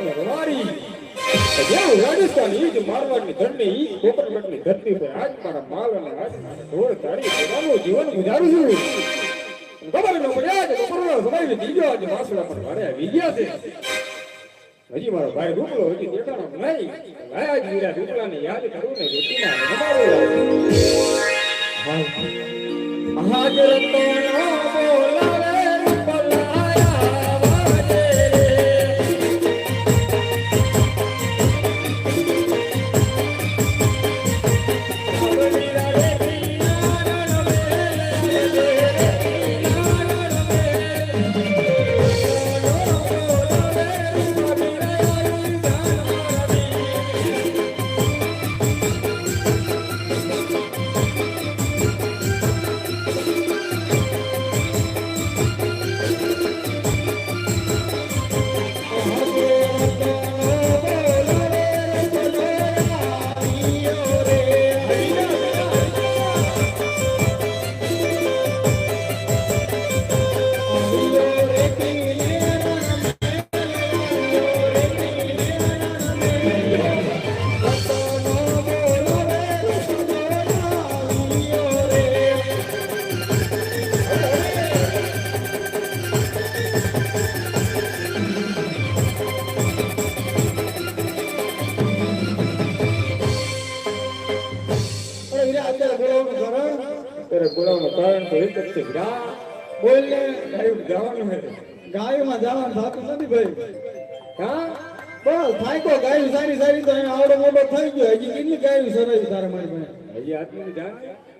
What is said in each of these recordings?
મોવારી જેવું મારા માલ હજી મારો ભાઈ રૂપલો, હજી દેખાણો નહીં આજ મીરા રૂપલાને યાદ કરું ને રેતીમાં હાજર તો કારણ તો એક છે. વિરા બોલ ગાયું ગાવાનું હે ગાયોમાં જવાનું થતું નથી ભાઈ. હા? બસ થાક્યો ગાયું સારી સારી તો એને આવડો મોટો થઈ ગયો. હજી કેટલી ગાયું સરાઈ તારે મારી ભાઈ હજી આટલું જાણ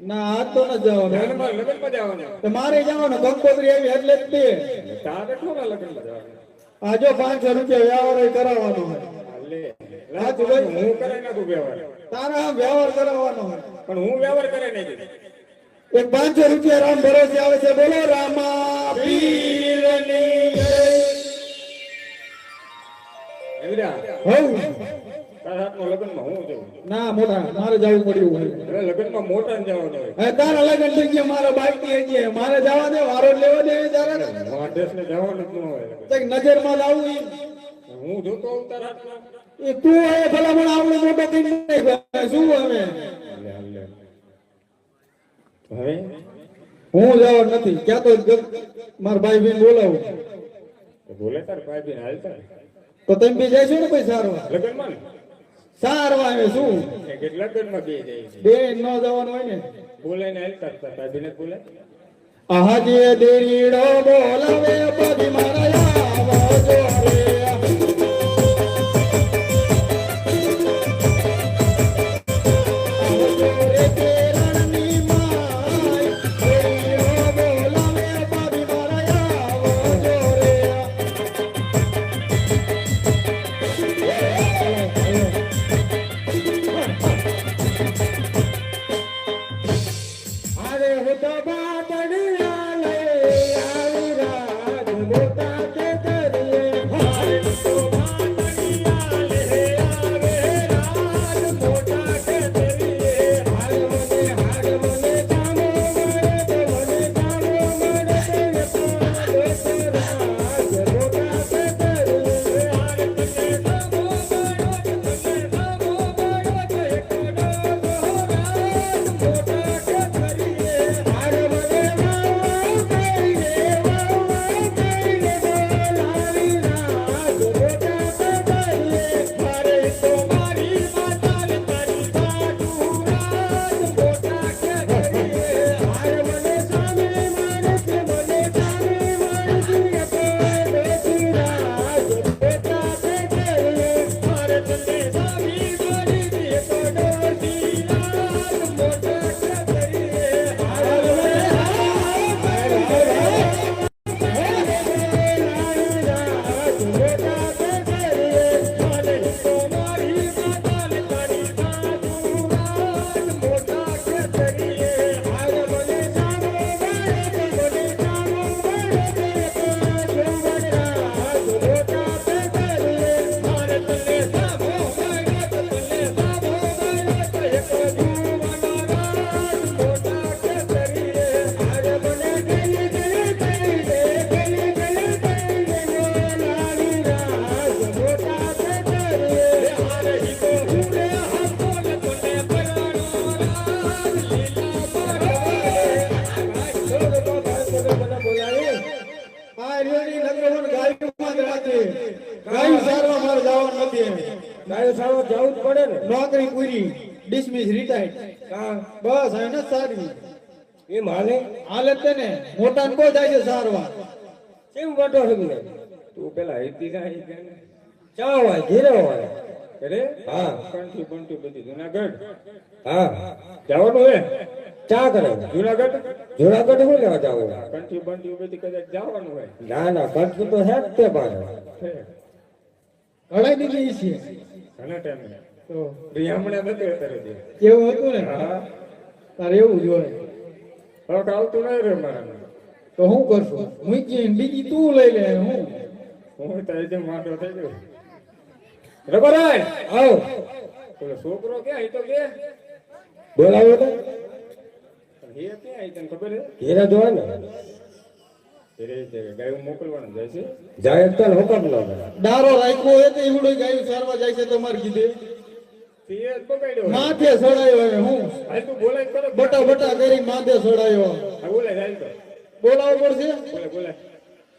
ના આજ તો ન જવાનું. લગ્નમાં જવાનું. તો મારે જવાનું કંકોત્રી આવી એટલે જ તે. તારે થોડા લગ્નમાં જવાનું. આ પાંચસો રૂપિયા વ્યવહાર કરાવવાનો હોય. હા, નાખું વ્યવહાર. તારા વ્યવહાર કરાવવાનો હોય. પણ હું વ્યવહાર કરે નાખી. એક પાંચસો રૂપિયા રામ ભરોસે આવે છે બોલો રામા ના મોટા મારે જવું પડ્યું હોય. હવે લગ્નમાં મોટા જવાનું તારા લગન થઈ ગયા મારા બાઈકની હજી મારે જવા દે વારો લેવા દે તારા. હું જોતો તારા તું એ ભલામણ આવડે મોટો થઈ શું હવે. હવે હું જવા નથી ક્યાં તો મારા ભાઈ બેન બોલાવું બોલે તાર ભાઈ બહેન હાલતા તો તમે બી છો ને ભાઈ સારવા લગ્નમાં સારવા આવે શું? લગ્નમાં બે જાય છે. બે ન જવાનું હોય ને? બોલે ને હાલતા ભાઈ બહેન બોલે. આજે દેરીડો બોલાવે બધી મારા આવો રે બસ એને સારી એ માને હાલે તે ને મોટા ને બહુ જાય છે સારવા કેમ વાટો તમને તું પેલા હેતી ના. કે ચા હોય ઘેરે હોય. અરે હા. કંઠી બંઠી બધી જુનાગઢ. હા જવાનું હે? ચા કરે. જુનાગઢ? જુનાગઢ હું લેવા જાવ? કંઠી બંઠી બધી કદાચ જવાનું હોય. ના ના કંઠી તો હે તે હે, ઘડાઈ દીધી છે. ઘણા ટાઈમે. તો? હમણાં નથી અત્યારે જે. એવું હતું ને? હા. તારે એવું જોડે હવે તો આવતું નહીં રે મારા તો હું કરશું? હું કે બીજી તું લઈ લે હું. હું તારે જે માટો થઈ ગયો. રબરાય આવ. પેલો છોકરો ક્યાં ઈ તો કે બોલાવો તો. હે ક્યાં તને ખબર હે ઘેરે જ ને ગાયું મોકલવાનું જાય છે? જાય તો હુકમ ન ડારો રાખ્યો હોય તો એવડો ગાયું સારવા જાય છે તમારે કીધે. માથે સડાયો હું. બટા બટા કરી માથે સડાયો બોલાવો પડશે?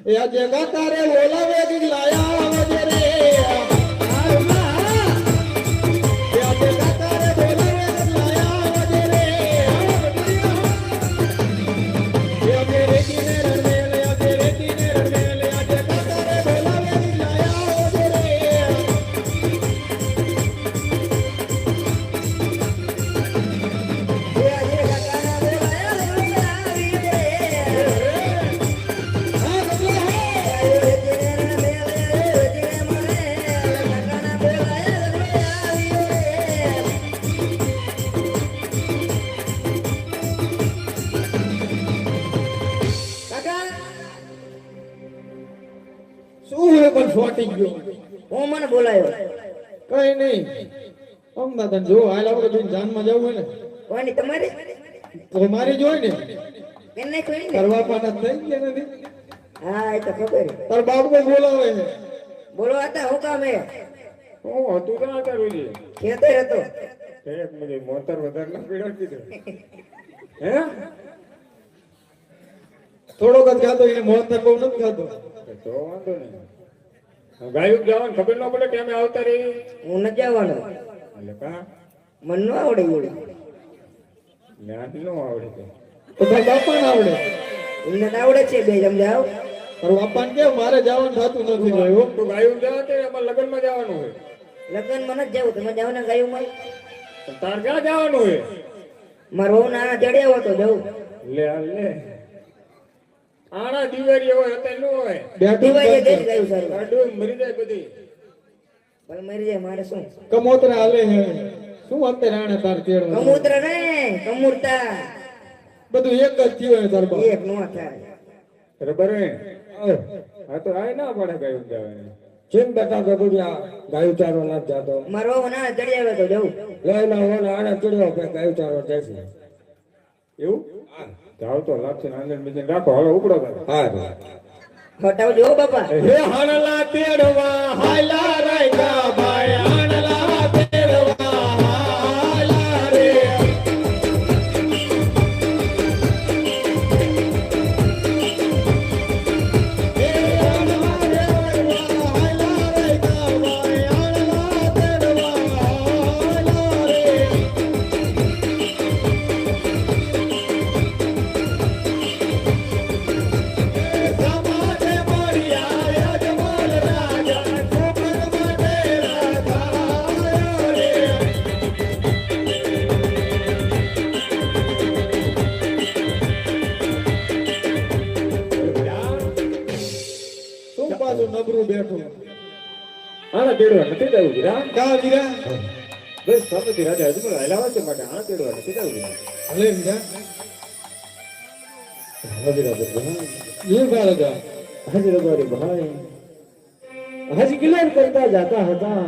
એ આજે ગાતા રે બોલાવે લાયા રે ફોટી ગયો. હું મને બોલાયો. કઈ નહીં અમદાવાદ જો હાલ આપણે જોઈને જાનમાં જવું હોય ને. કોની તમારી? તો મારી જોઈ ને. એને કોઈ ને. કરવા પાના થઈ ગયા નથી. હા એ તો ખબર. તાર બાપ કોઈ બોલાવે છે? બોલવા હતા હું કામ? હે હું હતું ના તારું જી ખેતર હતો ખેત મને મોતર વધારે ના પીડા કીધું હે? થોડોક જ ખાતો એને મોતર બહુ નથી ખાતો તો વાંધો નહીં. ગાયું જવાનું ખબર ન પડે ટાઈમે આવતા રહી હું ન જવાનો. એટલે કા? મન ન આવડે એવું. જ્ઞાન ન આવડે તો ભાઈ બાપા ન આવડે. એમને આવડે છે બે સમજાવ પણ બાપા કે મારે જવાનું થતું નથી ભાઈ તો ગાયું જવા કે અમારે લગ્નમાં જવાનું હોય? લગ્નમાં નથી જવું તમે જાવ ને ગાયું માં. તાર ક્યાં જવાનું હોય? મારો ના નાના ચડ્યા તો જવું લે લે. આણા દિવાળી હોય અત્યારે ન હોય. બેઠું દિવાળીએ ગઈ ગાયું સારું. ગાડું મરી જાય બધી. પણ મરી જાય મારે શું? કમોતરા હાલે હે. શું અત્યારે આણે તાર તેડ કમૂત્ર ને કમૂરતા. બધું એક જ થયું હે તાર બાપ. એક નો થાય. બરાબર હે હા તો આય ના પડે ગાયું જવાની ચેમ બેટા ગગુડિયા ગાયું ચારો ના જાતો. મારો ના ચડી આવે તો જવું લઈ ના હોને આને ચડ્યો કે ગાયું ચારો જશે એવું? જાવ તો લાગશે ને આંગણ બીજે રાખો. હાલો ઉપડો કરો હા હો બાપા. હે હાણલા તેડવા હાયલા રાયકા તેડવા નથી જવું વીરા કા વીરા બસ સ્વામીજી રાજા હજુ પણ હલાવા છે માટે આના તેડવા નથી જવું હલે વીરા એ બાળકા હાજી રબારી ભાઈ હાજી કિલાર કરતા જાતા હતા.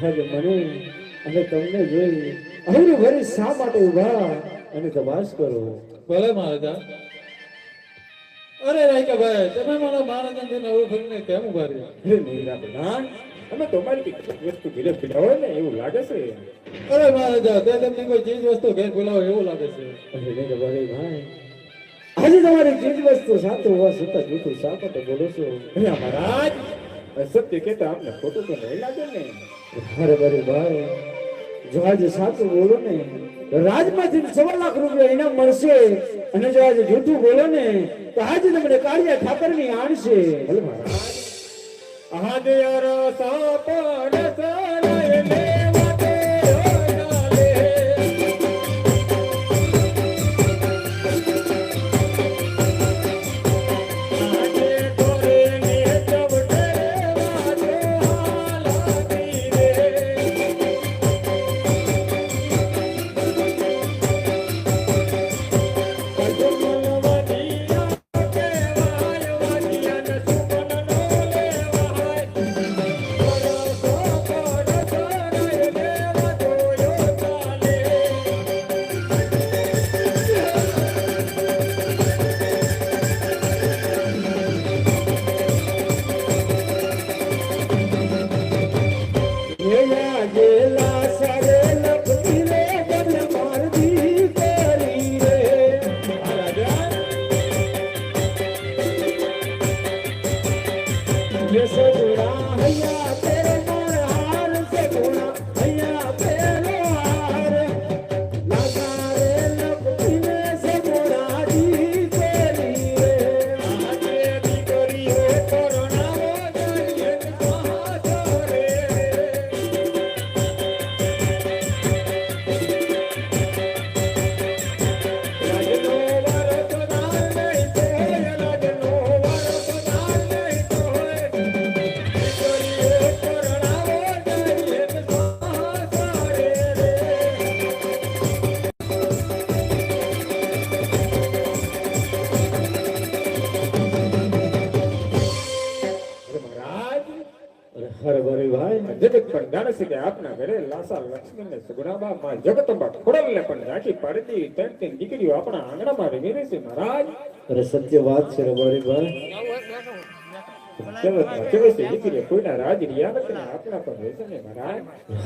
હાજી મને અને તમને જોઈ શા માટે ઊભા અને તપાસ કરો. ભલે મહારાજા. અરે રાયકા ભાઈ તમે મારા મહારાજા થઈને ઓળખીને કેમ ઊભા રહ્યા? નહીં પ્રધાન અમે તમારી વસ્તુ ઘરે હોય ને એવું લાગે છે? અરે મહારાજા તે તમને કોઈ ચીજ વસ્તુ ઘેર બોલાવો એવું લાગે છે. અરે નહીં ભાઈ ભાઈ. આજે તમારી ચીજ વસ્તુ સાથે હોવા છતાં જૂઠું શા તો બોલો છો. અહીંયા મહારાજ સત્ય કહેતા આપને ખોટું તો નહીં લાગે ને? અરે બરી ભાઈ જો આજે સાચું બોલો ને રાજમાંથી સવા લાખ રૂપિયા ઇનામ મળશે. અને જો આજે જૂઠું બોલો ને તો આજે તમને કાળિયા ઠાકરની આણશે ભલે મહારાજ. આદિયર સાપણ પણ કે આપના ઘરે લાસા લક્ષ્મણ ને સુગુણાબા માં જગતંબા ખોડલ ને પણ રાખી પાડતી ત્રણ ત્રણ દીકરીઓ આપણા આંગણામાં રમી રહી છે મહારાજ. અરે સત્ય વાત છે રે ભાઈ. જગતમાં દીકરીઓ કોઈના રાજ રહ્યા નથી આપણા પણ રહેશે ને મહારાજ?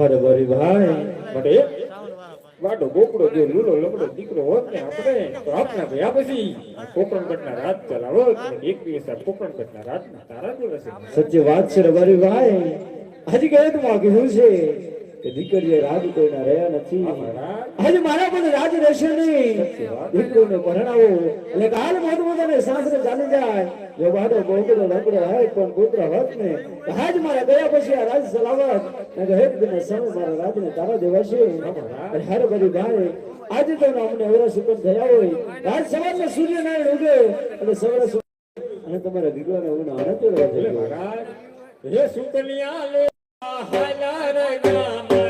અરે બરી ભાઈ. માટે વાડો ગોકડો જો લૂલો લમડો દીકરો હોત ને આપણે તો આપણા ગયા પછી કોકણગઢના રાજ ચલાવો એક દિવસ આ કોકણગઢના રાજના તારા દિવસે સત્ય વાત છે ભાઈ. આજે ગયતમાં કીધું છે કે દીકરીએ રાજ કોઈના રહ્યા નથી. હજી મારા પણ રાજ રહેશે નહીં. દીકરીને પરણાવો. એટલે કાલ મોત મોતાને સાસરે ચાલી જાય. જો વાડો બોકડો લકડો હોય પણ પુત્ર હોત ને તો મારા ગયા પછી આ રાજ સલાવત ને કે હેત દિને સમય મારા રાજને તારા દેવાશે અને હર બધી ગાય આજે તો અમને અવરા ઉપર થયા હોય. રાજ સવારમાં સૂર્યનારાયણ ઉગે અને સવારે અને તમારા દીકરાને હું આનંદ ભલે મહારાજ. હે સુકન્યા લે હાલા રે ગામ